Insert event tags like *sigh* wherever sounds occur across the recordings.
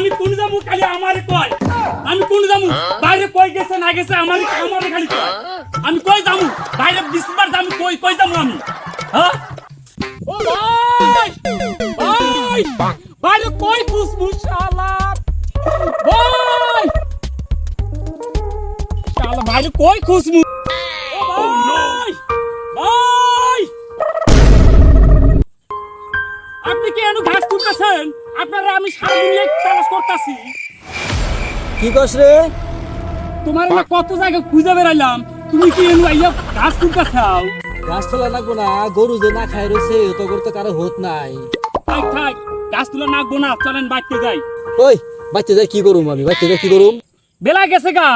আমি কোন যাব খালি আমারে কয়। আমি কোন যাব? বাইরে কই গেছে না গেছে আমারে আমারে খালি কয়? আমি কই যাব? বাইরে বিশবার যাব কই কই যাব আমি? হ্যাঁ? ও ভাই ভাই বাইরে কই ফুসফুস শালা? ভাই শালা বাইরে কই খুশবু ও ভাই ভাই আপনি কি এনু ঘাস তুলতেছেন আপনারা আমি সারা দুনিয়া তালাশ করতেছি। কি কস রে? তোমার না কত জায়গা খুঁজে বেড়াইলাম তুমি কি এনু আইয়া ঘাস গাছ তোলা লাগবো না গরু যে না খাই রয়েছে তো গরু তো কারও হোত নাই। থাক থাক ঘাস তুলা নাকবো না চলেন বাইতে যাই। ওই বাচ্চা যাই কি করুম আমি? বাচ্চা যাই কি করুম? বেলা গেছে গা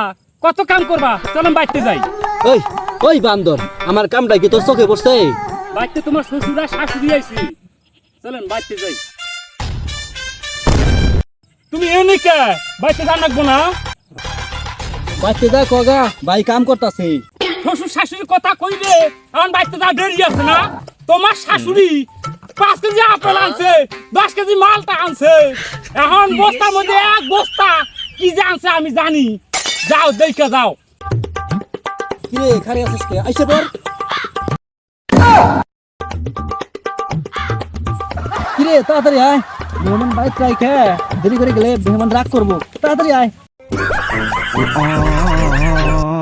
কত কাম করবা? চলেন বাইতে যাই। ওই ওই বান্দর আমার কামটা কি তোর চোখে পড়ছে? বাইতে তোমার শ্বশুরা শাশুড়ি আইছি। চলেন বাইতে যাই। তুমি এনে কে? বাইতে যা নাকবো না? বাচ্চা যা কগা ভাই কাম করতাছে। শ্বশুর শাশুড়ির কথা কইলে এখন বাইতে যা দেরি আছে না? তোমার শাশুড়ি পাঁচ কেজি আপেল আনছে দশ কেজি মালটা আনছে। এখন বস্তার মধ্যে এক বস্তা কি যে আনছে আমি জানি। যাও দেখে যাও। কি রে খালি আছিস কে? আইসে পর। কি রে তাড়াতাড়ি আয়। মেহমান বাইক চাই খে দেরি করে গেলে মেহমান রাগ করব। তাড়াতাড়ি আয়। *laughs*